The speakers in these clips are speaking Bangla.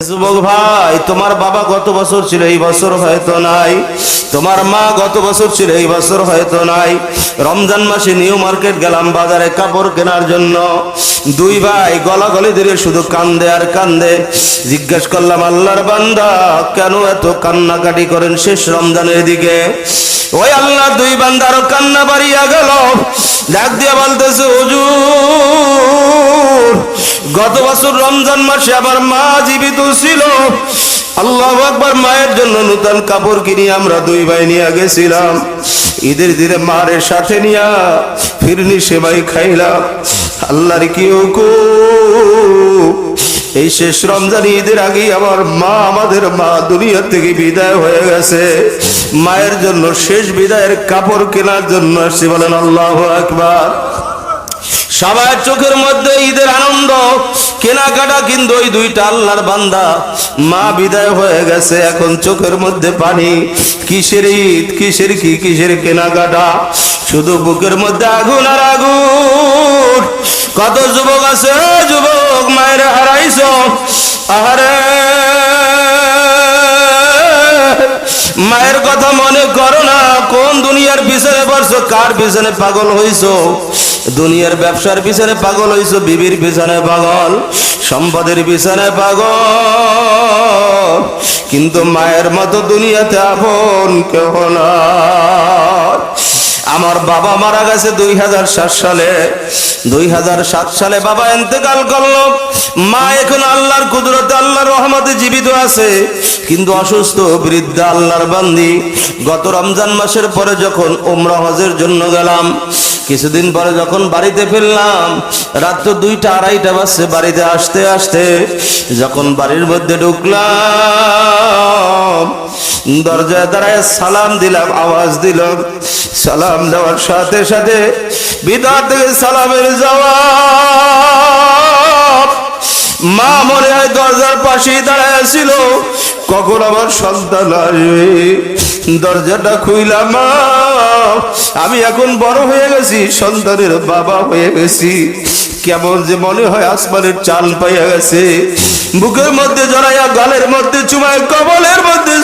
যুবক ভাই, তোমার বাবা গত বছর ছিল, এই বছর হয়তো নাই। তোমার মা গত বছর ছিল, এই বছর হয়তো নাই। রমজান মাসে নিউ মার্কেট গেলাম বাজারে কাপড় কেনার জন্য। দুই ভাই গলা গলি ধরে শুধু কান্দে আর কান্দে। জিজ্ঞেস করলাম, আল্লাহর বান্দা, কেন এত কান্নাকাটি করেন শেষ রমজানের দিকে? ওই আল্লাহ দুই বান্দারও কান্না বাড়িয়া গেল। ডাক দিয়ে বলতেছে গত বছর রমজান মাসে আমার মা জীবিত ছিল আল্লাহ একবার মায়ের জন্য নূতন কাপড় কিনে আমরা দুই ভাই নিয়ে গেছিলাম। ঈদের দিনে মারের সাথে নিয়া ফিরনি সেবাই খাইলাম। আল্লাহর কি এই শেষ রমজান ঈদের আগে আমার মা আমাদের মা দুনিয়া থেকে বিদায় হয়ে গেছে। মায়ের জন্য শেষ বিদায়ের কাপড় কেনার জন্য আসছি বলেন আল্লাহ একবার সবার চোখের মধ্যে ঈদের আনন্দ। কেনাকাটা কিন্তু ওই দুইটা আল্লাহর বান্দা। মা বিদায় হয়ে গেছে, এখন চোখের মধ্যে পানি। কিসের ঈদ, কিসের কি, কিসের কেনাকাটা? শুধু বুকের মধ্যে আগুন আর আগুন। কত যুবক আছে যুবক, মায়ের হারাইছ? আহারে। মায়ের কথা মনে করো না, কোন দুনিয়ার পিছনে পড়ছো, কার পিছনে পাগল হইছো? দুনিয়ার ব্যবসার পিছনে পাগল হইছো, বিবির পিছনে পাগল, সম্পদের পিছনে পাগল। কিন্তু মায়ের মতো দুনিয়াতে আপন কেহ না আমার বাবা মারা গেছে দুই হাজার সাত সালে। দুই হাজার সাত সালে বাবা এতেকাল করল। মা এখন আল্লাহর কুদরতে, আল্লাহর রহমতে জীবিত আছে। কিন্তু অসুস্থ বৃদ্ধা আল্লাহর বান্দি। গত রমজান মাসের পরে যখন ওমরা হজের জন্য গেলাম কিছুদিন পরে যখন বাড়িতে ফিরলাম, রাত তো দুইটা আড়াইটা বাজছে বাড়িতে আসতে আসতে, যখন বাড়ির মধ্যে ঢুকলাম, দরজায় দাঁড়ায় সালাম দিলাম, আওয়াজ দিলাম, সালাম দেওয়ার সাথে সাথে ভিতর থেকে সালামের জবাব, মা মনে হয় দরজার পাশেই দাঁড়ায় ছিল, কখন আমার সন্তান আসবে? দরজাটা খুইলাম মা। আমি এখন বড় হয়ে গেছি, সন্তানের বাবা হয়ে গেছি। কেমন যে মনে হয় আসমানের চাল পাইয়া গেছে। বুকের মধ্যে জড়াইয়া, গালের মধ্যে চুমায়, কবলের মধ্যে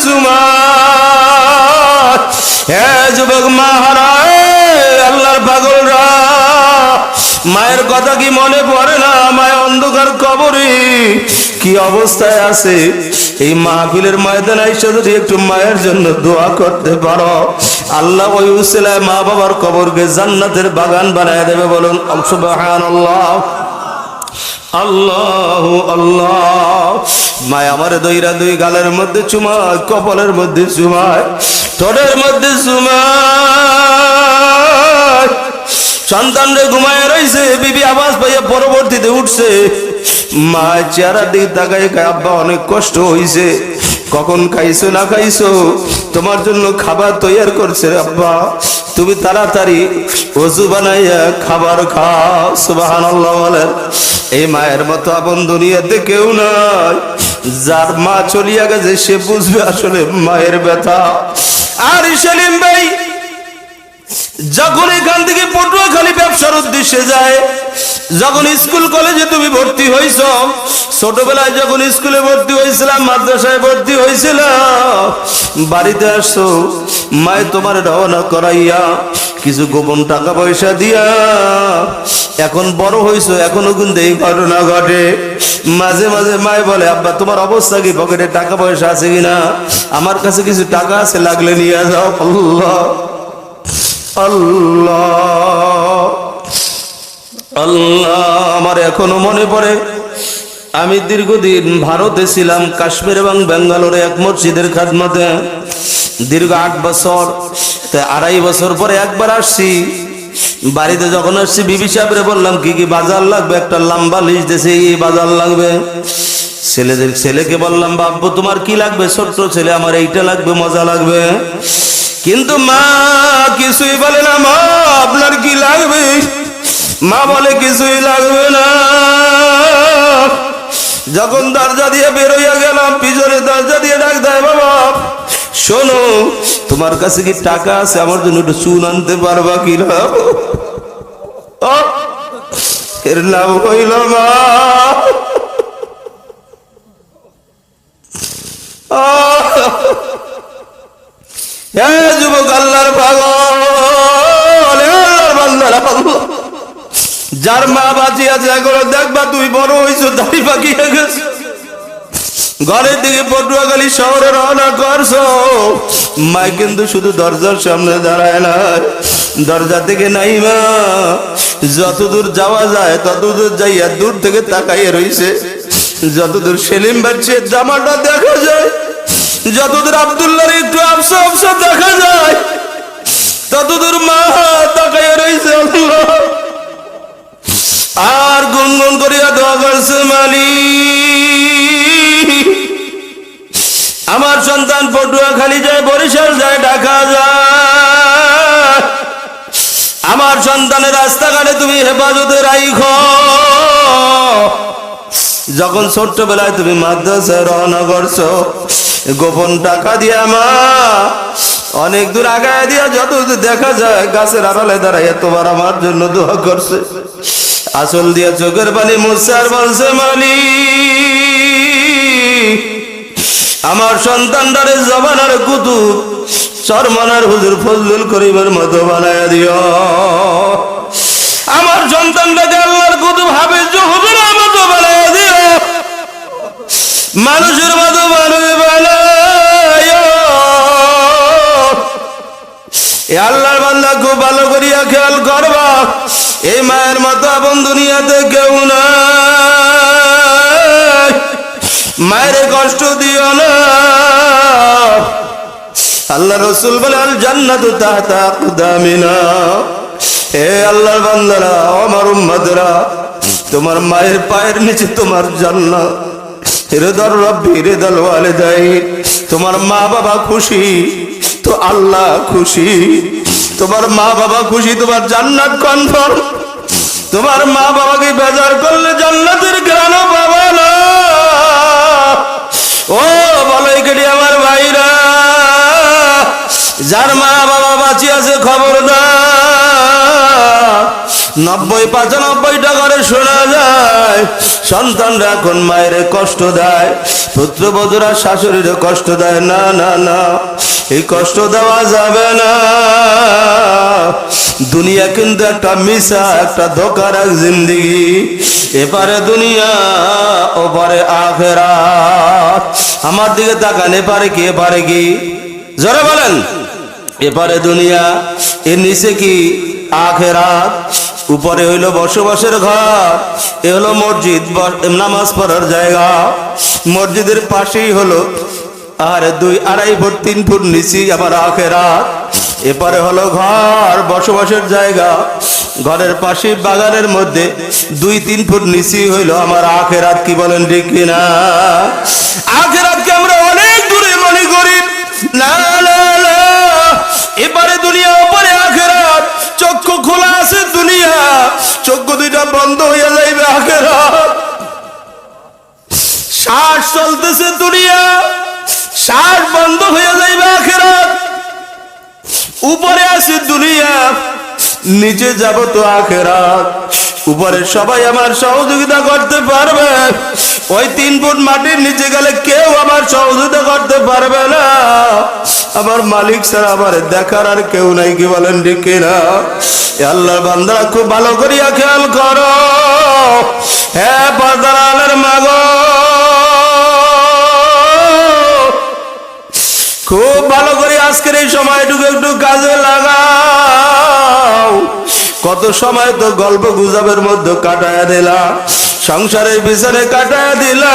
যুবক আল্লাহর পাগলরা, মায়ের কথা কি মনে পড়ে না? মায়ের অন্ধকার কবরে কি অবস্থায় আছে? এই মাহফিলের ময়দানে এসে যদি একটু মায়ের জন্য দোয়া করতে পারো। আল্লাহ ওই উসিলায় মা বাবার কবরকে জান্নাতের বাগান বানায় দেবে বলুন সুবহানাল্লাহ। আল্লাহ আল্লাহ। মায় আমার দইরা দুই গালের মধ্যে চুমায়, কপালের মধ্যে চুমায়, ঠোঁটের মধ্যে চুমায়। সন্তান রে ঘুমায় রইছে, বিবি আবাস পাইয়া পরবর্তীতে উঠছে। মা চেহারা দিকে তাকাই খায় আব্বা অনেক কষ্ট হইছে। কখন খাইছো, না খাইছো? তোমার জন্য খাবার তৈয়ার করছে আব্বা। তুমি তাড়াতাড়ি অজু বানাইয়া খাবার খাও সুবাহান বলেন। এই মায়ের মতো আপন দুনিয়াতে কেউ নাই। যার মা চলিয়া গেছে, সে বুঝবে আসলে মায়ের ব্যথা। আর সেলিম ভাই, যখন এখান থেকে পটুয়াখালী ব্যবসার উদ্দেশ্যে যায় যখন স্কুল কলেজে তুমি ভর্তি হইছ ছোটবেলায় যখন স্কুলে ভর্তি হয়েছিলাম, মাদ্রাসায় ভর্তি হয়েছিল বাড়িতে আসছো, মায় তোমার রওনা করাইয়া কিছু গোপন টাকা পয়সা দিয়া, এখন বড় হইছো এখনও কিন্তু এই ঘটনা ঘটে। মাঝে মাঝে মায় বলে, আব্বা, তোমার অবস্থা কি? পকেটে টাকা পয়সা আছে কিনা? আমার কাছে কিছু টাকা আছে, লাগলে নিয়ে যাও। আল্লাহ আল্লাহ। আল্লাহ, আমার এখনও মনে পড়ে। আমি দীর্ঘদিন ভারতে ছিলাম, কাশ্মীর এবং বেঙ্গালোরে এক মসজিদের খাদমতে। দীর্ঘ আট বছর আড়াই বছর পরে একবার আসছি। বাড়িতে যখন আসছি, বিবি সাহেবরে বললাম, কি কি বাজার লাগবে? একটা লম্বা লিস্ট দিয়েছে, এই বাজার লাগবে। ছেলেদের, ছেলেকে বললাম বাব্বু তোমার কি লাগবে? ছোট্ট ছেলে, আমার এইটা লাগবে, মজা লাগবে। কিন্তু মা কিছুই বলে না, মা, আপনার কি লাগবে? মা বলে, কিছুই লাগবে না। যখন দরজা দিয়ে বেরোইয়া গেলাম পিছনে দরজা দিয়ে ডাক দেয়, বাবা, শোনো, তোমার কাছে কি টাকা আছে? আমার জন্য একটু চুন আনতে পারবা কি এর লাভ হইল মা। যুবক, আল্লাহর যার মা বাঁচি আছে, এগুলো দেখবা তুই বড় হয়েছো দাড়ি পাকিয়ে গেছে। ঘরের দিকে পটুয়াখালী শহরে রওনা করছ। মা কিন্তু শুধু দরজার সামনে দাঁড়ায় না দরজা থেকে নাই মা যতদূর যাওয়া যায়, ততদূর যাইয়া দূর থেকে তাকাইয়ে রইছে। যতদূর সেলিম বাচ্চের জামাটা দেখা যায়। যতদূর আবদুল্লাহর একটু আফসা আফসা দেখা যায়। ততদূর মা তাকাইয়ে রইছে, আল্লাহ। আর গুনগুন করিয়া দোয়া করছে মালিক। আমার সন্তান পটুয়া খালি যায়, বরিশাল যায়, ঢাকা যায়। আমার সন্তানের রাস্তাঘাটে তুমি হেফাজতে রাইখ। যখন ছোট্টবেলায় তুমি মাদ্রাসায় রওনা করছ, গোপন টাকা দিয়া মা, অনেক দূর আগায় দিয়া যত দেখা যায়, গাছের আড়ালে দাঁড়াইয়া তোমার আমার জন্য দোয়া করছে। আসল দিয়া চোখের পানি মুসার বলছে মালি। আমার সন্তানটারে জবানার কুতুব শর্মানার হুজুর ফজলুল করিমের মতো বানায় দিও। আমার সন্তানটাকে আল্লাহর কুতুব হাফিজ হুজুরের মতো বানায় দিও। মানুষের মতো মানুষ বানায় আল্লাহর বান্দা খুব ভালো করিয়া খেয়াল করবা। এই মায়ের মতো আপন দুনিয়াতে কেউ নাই। মায়ের কষ্ট দিও না। আল্লাহ রসুল বলে, আল জান্নাতু তাহতা আকদামিনা। হে আল্লাহর বান্দারা আমার উম্মাদরা, তোমার মায়ের পায়ের নিচে তোমার জান্নাত। হৃদর রব্বি হৃদল ওয়ালিদাই তোমার মা বাবা খুশি, তো আল্লাহ খুশি। তোমার মা বাবা খুশি, তোমার জান্নাত কনফার্ম তোমার মা বাবাকে বেজার করলে জান্নাতের গ্রানো বাবা না। ও বলাই কেটে আমার ভাইরা, যার মা বাবা বাঁচিয়ে আছে খবর না নব্বই পঁচানব্বইটা করে শোনা যায়। সন্তানরা এখন মায়ের কষ্ট দেয়। পুত্রবধূরা শাশুড়ির কষ্ট দেয়। না না না, এই কষ্ট দেওয়া যাবে না। দুনিয়া কিন্তু একটা মিশা, একটা ধোকার এক জিন্দিগি। এপারে দুনিয়া, ওপারে আখেরা আমার দিকে তাকান, এপারে কি এপারে কি? জোরে বলেন। এপারে দুনিয়া, এর নিচে কি? আখেরাত। উপরে হইল বসবাসের ঘর, এ হলো মসজিদ নামাজ পড়ার জায়গা। মসজিদের পাশেই হলো আর দুই আড়াই ফুট, তিন ফুট নিচি আমার আখেরাত। এপারে হলো ঘর, বসবাসের জায়গা। ঘরের পাশে বাগানের মধ্যে দুই তিন ফুট নিচি হইল আমার আখেরাত, কি বলেন ঠিক কিনা আখেরাতকে আমরা অনেক দূরে মনে করি। না এবারে দুনিয়া দুইটা বন্ধ হইয়া যাইবে শ্বাস চলতেছে দুনিয়া, শ্বাস বন্ধ হয়ে যাইবে উপরে আছে দুনিয়া, নিচে যাব তো আখেরাত উপরে সবাই আমার সহযোগিতা করতে পারবে। ওই তিন ফুট মাটির নিচে গেলে কেউ আমার সহযোগিতা করতে পারবে না। আমার মালিক স্যার আমার দেখার আর কেউ নাই, কি বলেন ঠিক এ আল্লাহর বান্দারা খুব ভালো করিয়া খেয়াল করো। হ্যাঁ পর্দার মাগো, খুব ভালো করে আজকের এই সময়টুকু একটু কাজে লাগাও। কত সময় তো গল্প গুজবের মধ্যে কাটায় দিলা, সংসারের পিছনে কাটায় দিলা।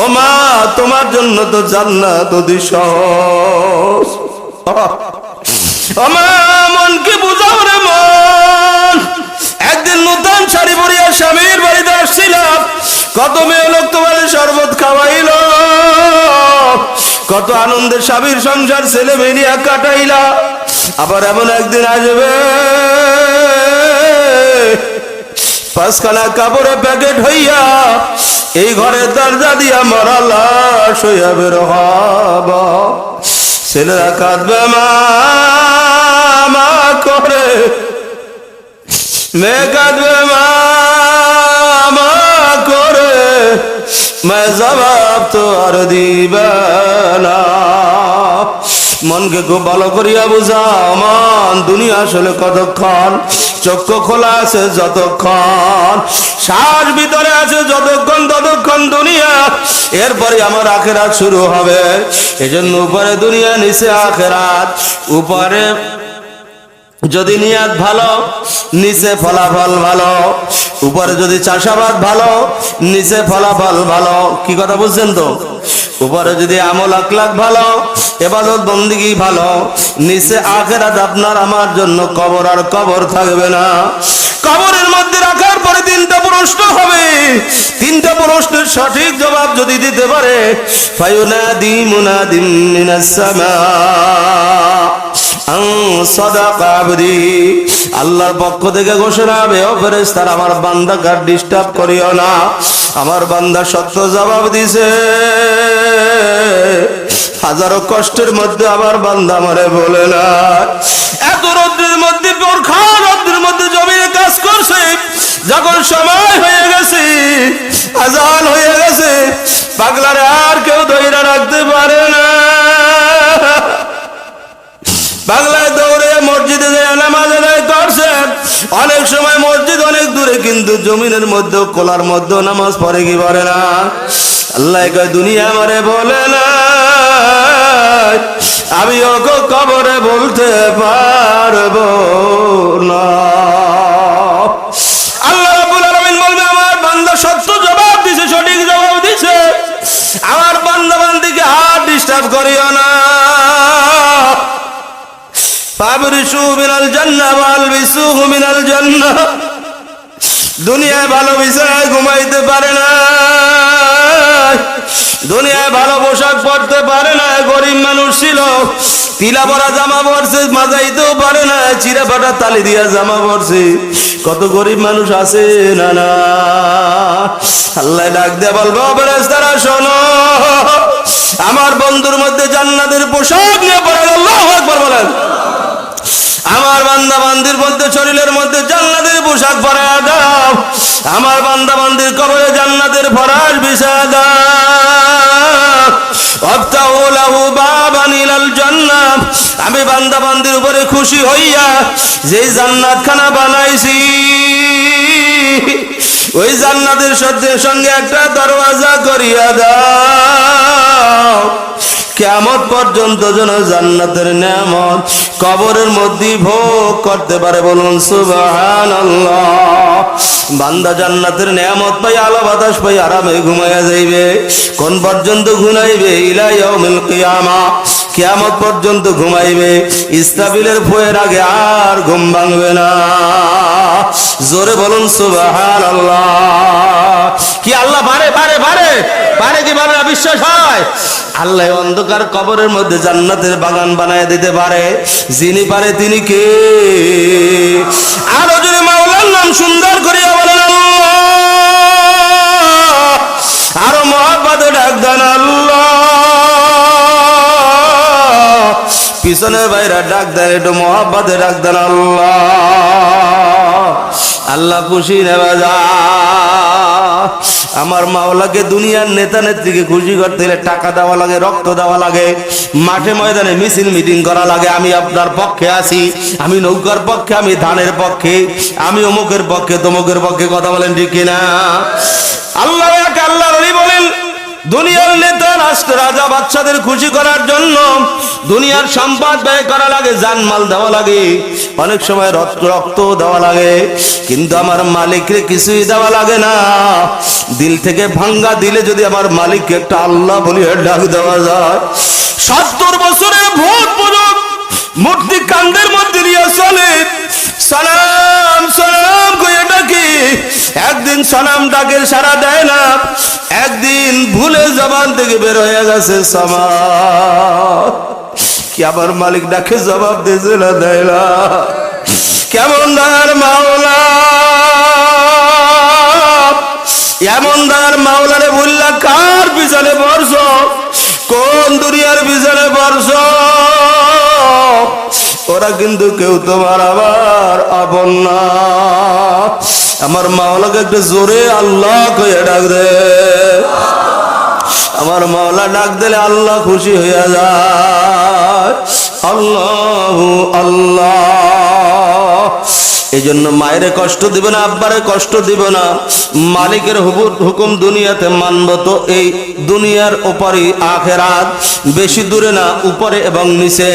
ও মা, তোমার জন্য তো জান্নাত অতি সহজ। ও মা কত মেয়ে লোক তোমার শরবত খাওয়াইল? কত আনন্দে স্বামীর সংসার ছেলে মেরিয়া কাটাইলা। আবার এমন একদিন আসবে, পাঁচখানা কাপড়ে প্যাকেট হইয়া এই ঘরের দরজা দিয়া মরা লাশ হইয়া বের হব। ছেলেরা কাঁদবে মা, করে। মেয়ে কাঁদবে मैं জবাব তো আর দিবে না মনকে খুব ভালো করিয়া বুঝাও মন দুনিয়া আসলে কতক্ষণ চক্ষু খোলা আছে যতক্ষণ শ্বাস ভিতরে আছে যতক্ষণ ততক্ষণ দুনিয়া এরপরে আমার আখেরাত শুরু হবে এজন্য উপরে দুনিয়া নিচে আখেরাত উপরে যদি নিয়াত ভালো, নিচে ফলাফল ভালো, উপরে যদি চাষাবাদ ভালো, নিচে ফলাফল ভালো, কি কথা বুঝছেন তো? উপরে যদি আমল আকলাক ভালো, এবাদত বন্দিগি ভালো, নিচে আখেরাত আপনার আমার জন্য কবর আর কবর থাকবে না। কবরের মধ্যে রাখার পরে তিনটা প্রশ্ন হবে। তিনটা প্রশ্নের সঠিক জবাব যদি দিতে পারে, ফায়ুনাদি মুনাদিম মিনাস সামা। আল্লাহর পক্ষ থেকে ঘোষণা হবে, ও ফেরেশতার, আমার বান্দাকে ডিস্টার্ব করিও না। আমার বান্দা সত্য জবাব দিছে। হাজারো কষ্টের মধ্যে আমার বান্দা আমারে বলে না। এত রৌদ্রের মধ্যে রৌদ্রের মধ্যে জমিনে কাজ করছে। যখন সময় হয়ে গেছে, আজান হয়ে গেছে, পাগলারে আর কেউ ধৈর্য রাখতে পারে না। বাংলায় দৌড়ে মসজিদে যায় নামাজ আদায় করছে অনেক সময় মসজিদ অনেক দূরে, কিন্তু জমিনের মধ্যে কোলার মধ্যে নামাজ পড়ে কি পড়ে না? আল্লাহ দুনিয়া মারে বলে না আমি ওকে কবরে বলতে পারব না। দুনিয়ায় ভালো বিছানায় ঘুমাইতে পারে না। দুনিয়ায় ভালো পোশাক পরতে পারে না। গরিব মানুষ ছিল তিলা পরা জামা পরছে, মাজাইতেও পারে না। চিরা ফাটা তালি দিয়া জামা পরছে। কত গরিব মানুষ আছে না না। আল্লাহ ডাক দিয়ে বলব তারা শোনো। আমার বন্ধুর মধ্যে জান্নাতের পোশাক নিয়ে পড়ে আল্লাহু বলেন। আমার বান্দা বান্দির মধ্যে, শরীরের মধ্যে জান্নাতের পোশাক পরা দাও। আমার বান্দা বান্দির কবরে জান্নাতের ফরাস বিছা দাও। লাহু বাবান ইলাল জান্নাত। আমি বান্দা বান্দির উপরে খুশি হইয়া যেই জান্নাত খানা বানাইছি। ওই জান্নাতের সত্যের সঙ্গে একটা দরওয়াজা করিয়া দাও। কেমন পর্যন্ত যেন জান্নাতের নিয়ামত কবরের মধ্যে ভোগ করতে পারে বলুন সুবাহান বান্দা জান্নাতের নিয়ামত পাই আলো বাতাস পাই আরামে ঘুমাইয়া যাইবে, কোন পর্যন্ত ঘুমাইবে? ইলাইয়াউমিল কিয়ামা। পর্যন্ত ঘুমাইবে, ইস্তাবিলের ফয়ের আগে আর ঘুম ভাঙবে না। জোরে বলুন সুবাহান আল্লাহ কি আল্লাহ পারে পারে পারে পারে কি পারে না বিশ্বাস হয়? আল্লাহ অন্ধকার কবরের মধ্যে জান্নাতের বাগান বানায় দিতে পারে। যিনি পারে তিনি কে? আরও যদি মাওলার নাম সুন্দর করিয়া বলেন আরও মহাব্বাদে ডাক দেন আল্লাহ। বাইরে ডাক একটু মহাব্বাদে ডাক আল্লাহ। আল্লাহ খুশি নেওয়া যা আমার মাওলাকে দুনিয়ার নেতা নেত্রীকে খুশি করতে গেলে টাকা দেওয়া লাগে, রক্ত দেওয়া লাগে, মাঠে ময়দানে মিছিল মিটিং করা লাগে। আমি আপনার পক্ষে আছি, আমি নৌকার পক্ষে, আমি ধানের পক্ষে, আমি অমুকের পক্ষে, তমুকের পক্ষে কথা বলেন ঠিক কিনা? আল্লাহ আল্লাহ দুনিয়ার নেতা, রাষ্ট্র, রাজা, বাচ্চাদের খুশি করার জন্য দুনিয়ার সম্পদ ব্যয় করা লাগে, জানমাল দেওয়া লাগে, অনেক সময় রক্ত রক্ত দেওয়া লাগে, কিন্তু আমার মালিককে কিছুই দেওয়া লাগে না। দিল থেকে ভাঙ্গা দিলে যদি আমার মালিককে একটা আল্লাহ বলি ডাক দেওয়া যায়, সত্তর বছরে ভোট পূজক মূর্তি কান্দের মধ্যে নিয়ে চলে। সালাম সালাম কয়ে ডাকি। একদিন সালাম ডাকে সারা দেয় না। একদিন ভুলে জবান থেকে বের হয়ে গেছে সামা কি আমার মালিক ডাকে জবাব দিয়েছে না দেয় না। কেমন দার মাওলা। এমন দার মাওলারে বললা, কার পিছনে বর্ষ কোন দুনিয়ার পিছনে বর্ষ ওরা কিন্তু কেউ তোমার আবার আপন না। আমার মাওলাকে একটু জোরে আল্লাহ কয়ে ডাক দে। আমার মাওলা ডাক দিলে আল্লাহ খুশি হইয়া যায়। আল্লাহ আল্লাহ। এই জন্য মায়ের কষ্ট দিবে না, আব্বারে কষ্ট দিবে না। মালিকের হুকুম দুনিয়াতে মানব তো এই দুনিয়ার ওপরই আখেরাত। বেশি দূরে না, উপরে এবং নিচে,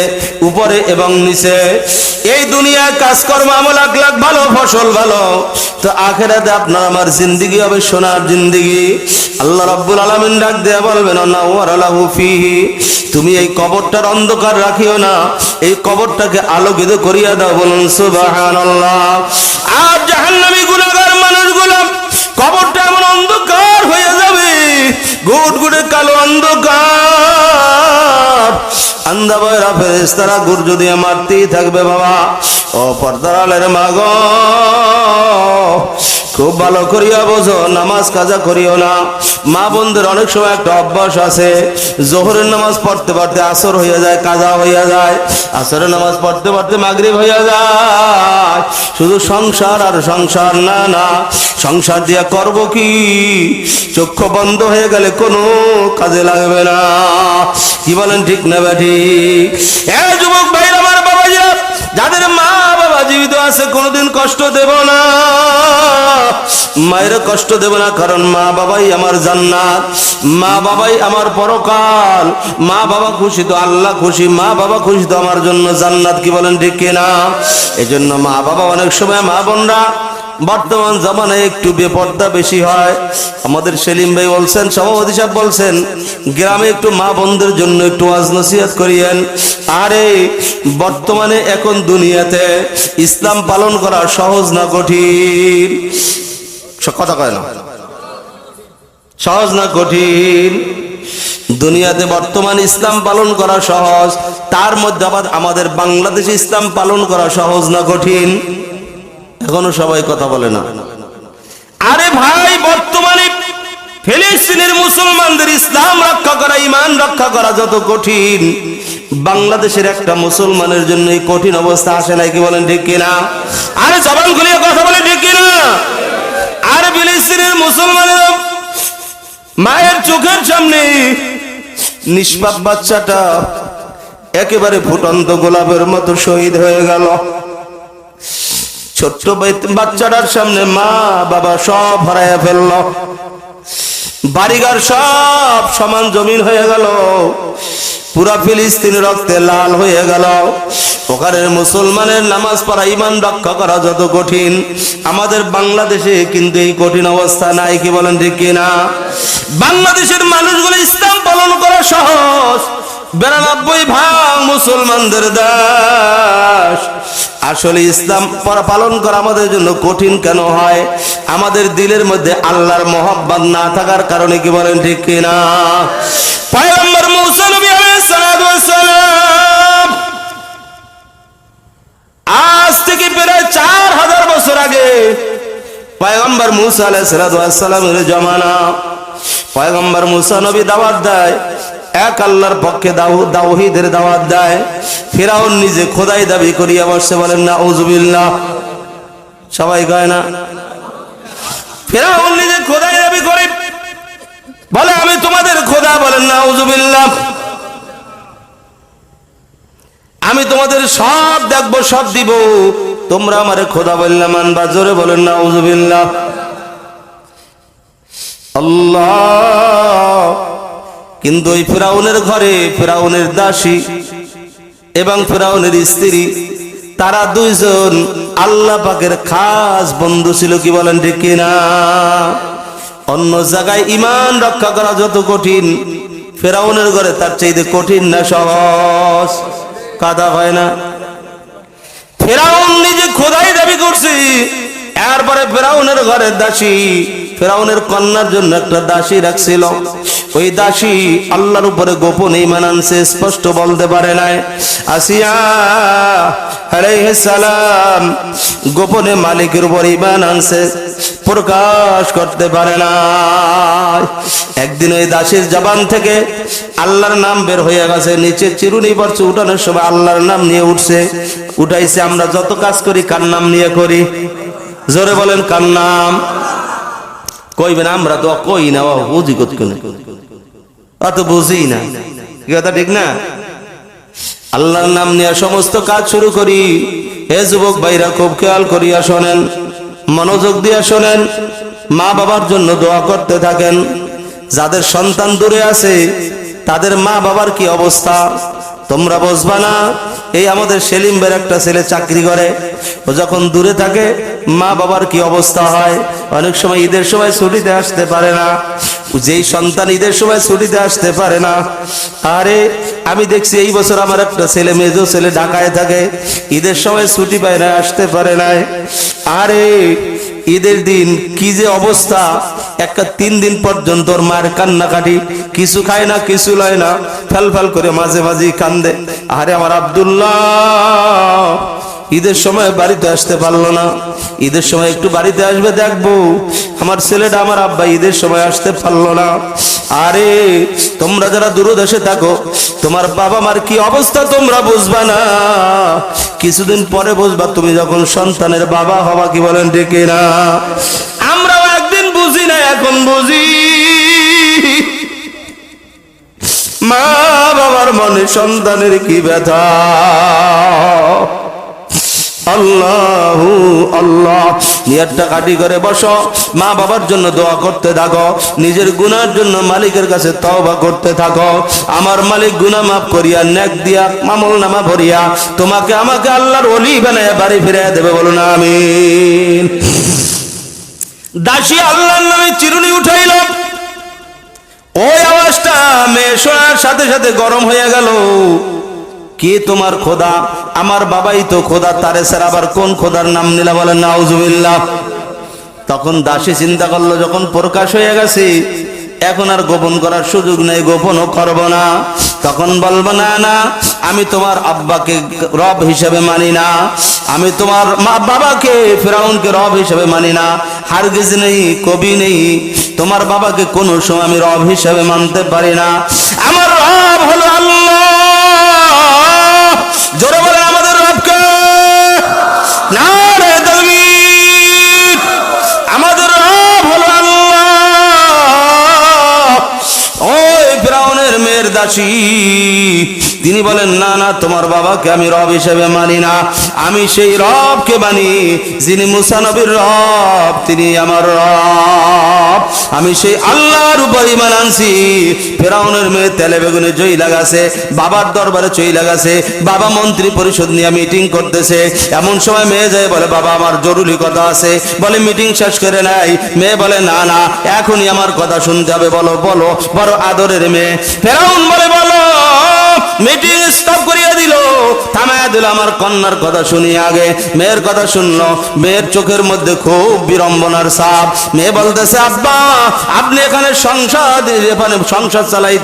উপরে এবং নিচে। এই দুনিয়ায় কাজকর্ম, আমল লাখ লাখ ভালো, ফসল ভালো। তো আখেরাতে আপনার আমার জিন্দিগি হবে, সোনার জিন্দিগি। আল্লাহ রাব্বুল আলামিন ডাক দেয়া বলবেন ওয়ারালাহু ফিহি। তুমি এই কবরটার অন্ধকার রাখিও না, এই কবরটাকে আলোকিত করিয়া দাও, বলুন, সুবহানাল্লাহ। আর জাহান্নামী গুণাগার মানুষগুলো কবরটা এমন অন্ধকার হয়ে যাবে। গুট গুটে কালো অন্ধকার। আন্দা বয়রা ফেরেস্তারা গুর্জ দিয়ে মারতেই থাকবে বাবা, ও পর্দারালের মাগ। খুব ভালো করিয়া বোঝো, নামাজ কাজা করিও না। মা বোনদের অনেক সময় একটা অভ্যাস আছে, জোহরের নামাজ পড়তে পড়তে আসর হইয়া যায়, কাজা হইয়া যায়। আসরের নামাজ পড়তে পড়তে মাগরিব হইয়া যায়। শুধু সংসার আর সংসার না না, সংসার দিয়া করব কি? চক্ষু বন্ধ হয়ে গেলে কোনো কাজে লাগবে না। কি বলেন ঠিক না ব্যাঠি এ যুবক ভাই আমার বাবাজিরা, যাদের মা বাবা জীবিত আছে, কোনোদিন কষ্ট দেব না। মায়ের কষ্ট দেব না, কারণ মা বাবাই আমার জান্নাত, মা বাবাই আমার পরকাল। মা বাবা খুশি তো আল্লাহ খুশি, মা বাবা খুশি তো আমার জন্য জান্নাত, কি বলেন ঠিক কিনা? এই জন্য মা বাবা অনেক সময় মা বোনরা বর্তমান জামানায় একটু বেপর্দা বেশি হয়। আমাদের সেলিম ভাই বলছেন, সভাপতি সাহেব বলছেন, গ্রামে একটু মা বোনদের জন্য একটু ওয়াজ নসিহত করিয়েন। আরে, বর্তমানে এখন দুনিয়াতে ইসলাম পালন করা সহজ না কঠিন? কথা কয় না। সহজ না কঠিন? দুনিয়াতে বর্তমান ইসলাম পালন করা সহজ, তার মধ্যে আবার আমাদের বাংলাদেশে ইসলাম পালন করা সহজ না কঠিন? এখনও সবাই কথা বলে না। আরে ভাই, বর্তমানে ফিলিস্তিনের মুসলমানদের ইসলাম রক্ষা করা ইমান রক্ষা করা যত কঠিন, বাংলাদেশের একটা মুসলমানের জন্য এই কঠিন অবস্থা আসে নাই কি বলেন ঠিক কিনা? আরে জবান খুলিয়ে কথা বলে ঠিক কিনা? আরে ফিলিস্তিনের মুসলমানেরা মায়ের চোখের সামনে নিষ্পাপ বাচ্চাটা একেবারে ফুটন্ত গোলাপের মতো শহীদ হয়ে গেল। ছোট্ট বাচ্চাটার সামনে মা বাবা সব হারাইয়া ফেলল। বাড়িঘর সব সমান জমিন হয়ে গেল। পুরা ফিলিস্তিন রক্তে লাল হয়ে গেল। ওখানের মুসলমানের নামাজ পড়া ইমান রক্ষা করা যত কঠিন। আমাদের বাংলাদেশে কিন্তু এই কঠিন অবস্থা নাই, কি বলেন ঠিক কিনা? বাংলাদেশের মানুষগুলো ইসলাম পালন করা সহজ। বিরানব্বই ভাগ মুসলমানদের দাস আসলে ইসলাম পালন করা আমাদের জন্য কঠিন কেন হয়? আমাদের দিলের মধ্যে আল্লাহর মহব্বত না থাকার কারণে কি বলেন ঠিক কিনা? পয়গম্বর মুসা নবী আলাইহিস সালাতু ওয়াস সালাম আজ থেকে প্রায় চার হাজার বছর আগে পয়গম্বর মুসা সালাতু সালামের জমানা। পয়গম্বর মুসা নবী দাওয়াত দেয়। এক আল্লাহর পক্ষে দাউ- দাওহীদের দাওয়াত দেয়। ফেরাউন নিজে খোদাই দাবি করিয়া বসে বলেন না উজুবিল্লাহ সবাই কয় না। ফেরাউন নিজে খোদাই দাবি করে। বলে, আমি তোমাদের খোদা। বলেন না উজুবিল্লাহ আমি তোমাদের সব দেখব, সব দিব। তোমরা আমারে খোদা বললাম মানবা। জোরে বলেন না উজুবিল্লাহ আল্লাহ কিন্তু ওই ফেরাউনের ঘরে ফেরাউনের দাসী এবং ফেরাউনের স্ত্রী, তারা দুইজন আল্লাহ পাকের খাস বন্ধু ছিল, কি বলেন ঠিক কিনা? অন্য জায়গায় ইমান রক্ষা করা যত কঠিন, ফেরাউনের ঘরে তার চাইতে কঠিন না সহজ। কাদা হয় না। ফেরাউন নিজে খোদাই দাবি করছে এরপরে ফেরাউনের ঘরের দাসী, ফেরাউনের কন্যার জন্য একটা দাসী রাখছিল। ওই দাসী আল্লাহর উপরে গোপন ইমান আনছে, স্পষ্ট বলতে পারে নাই। আসিয়া গোপনে মালিকের উপর ইমান আনছে, প্রকাশ করতে পারে না একদিন ওই দাসীর জবান থেকে আল্লাহর নাম বের হয়ে গেছে, নিচে চিরুনি পড়ছে, উঠানোর সময় আল্লাহর নাম নিয়ে উঠছে। উঠাইছে, আমরা যত কাজ করি, কার নাম নিয়ে করি? জোরে বলেন, কার নাম? কইবেন, আমরা তো কই না বুঝি কত অত বুঝি না। কি কথা, ঠিক না? আল্লাহর নাম নিয়ে সমস্ত কাজ শুরু করি। হে যুবক ভাইরা, খুব খেয়াল করিয়া শোনেন, মনোযোগ দিয়া শোনেন, মা বাবার জন্য দোয়া করতে থাকেন। যাদের সন্তান দূরে আছে, তাদের মা বাবার কি অবস্থা? তোমরা বুঝবা না, এই আমাদের সেলিম বের একটা ছেলে চাকরি করে। ও যখন দূরে থাকে মা বাবার কি অবস্থা হয়? অনেক সময় ঈদের সময় ছুটিতে আসতে পারে না। যেই সন্তান ঈদের সময় ছুটিতে আসতে পারে না। আরে, আমি দেখছি এই বছর আমার একটা ছেলে মেজো ছেলে ঢাকায় থাকে। ঈদের সময় ছুটি পায় না, আসতে পারে না আরে, ঈদের দিন কি যে অবস্থা। একটা তিন দিন পর্যন্ত ওর মায়ের কান্নাকাটি। কিছু খায় না, কিছু লয় না। ফেল ফেল করে মাঝে মাঝে কান্দে। আরে আমার আব্দুল্লাহ ঈদের সময় বাড়িতে আসতে পারল না। ঈদের সময় একটু বাড়িতে আসবে দেখব। আমার ছেলেটা আমার আব্বা ঈদের সময় আসতে পারল না। আরে, তোমরা যারা দূরদেশে থাকো, তোমার বাবা মার কি অবস্থা তোমরা বুঝবা না। কিছুদিন পরে বুঝবা তুমি যখন সন্তানের বাবা হবা কি বলেন ডেকে না আমরাও একদিন বুঝি না, এখন বুঝি। মা বাবার মনে সন্তানের কি ব্যথা। আল্লাহ আল্লাহ। নিয়ারটা কাটি করে বসো। মা বাবার জন্য দোয়া করতে থাকো। নিজের গুনার জন্য মালিকের কাছে তওবা করতে থাকো। আমার মালিক গুনাহ মাফ করিয়া নেক দিয়া মামল নামা ভরিয়া, তোমাকে আমাকে আল্লাহর ওলি বানায় বাড়ি ফিরে দেবে বলো না আমিন। দাসী আল্লাহর নামে চিরুনি উঠাইল। ওই আওয়াজটা মেয়ে শোনার সাথে সাথে গরম হয়ে গেল। কে তোমার খোদা? আমার বাবাই তো খোদা, তারে স্যার আবার কোন খোদার নাম নিলা বলেন, নাউজুবিল্লাহ। তখন দাসী চিন্তা করল, যখন প্রকাশ হয়ে গেছে, এখন আর গোপন করার সুযোগ নেই, গোপনও করব না। তখন বলব, না না, আমি তোমার আব্বাকে রব হিসেবে মানি না। আমি তোমার মা বাবাকে, ফেরাউনকে রব হিসেবে মানি না। হারগিজ নেই, কবি নেই, তোমার বাবাকে কোনো সময় আমি রব হিসেবে মানতে পারি না। আমার রব হলো মেয়ের দাসী তিনি বলেন, না না, তোমার বাবাকে আমি রব হিসেবে মানি না। আমি সেই রবকে মানি যিনি মুসা নবীর রব, তিনি আমার রব। আমি সেই আল্লাহর উপর ইমান ফেরাউনের মেয়ে তেলে বেগুনে জয়ী লাগাছে, বাবার দরবারে চই লাগাছে, বাবা মন্ত্রী পরিষদ নিয়ে মিটিং করতেছে। এমন সময় মেয়ে যায়, বলে, বাবা, আমার জরুরি কথা আছে। বলে, মিটিং শেষ করে নাই। মেয়ে বলে, না না, এখনই আমার কথা শুনতে হবে। বলো বলো, বড় আদরের মেয়ে। ফেরাউন বলে, বলো মিটিং স্টপ করিয়া দিল। থামায় দিল আমার কন্যার কথা শুনি আগে। মেয়ের কথা শুনলো। মেয়ের চোখের মধ্যে খুব বিড়ম্বনার সাপ মেয়ে বলতেছে, আব্বা, আপনি এখানে সংসার এখানে সংসার চালাইতে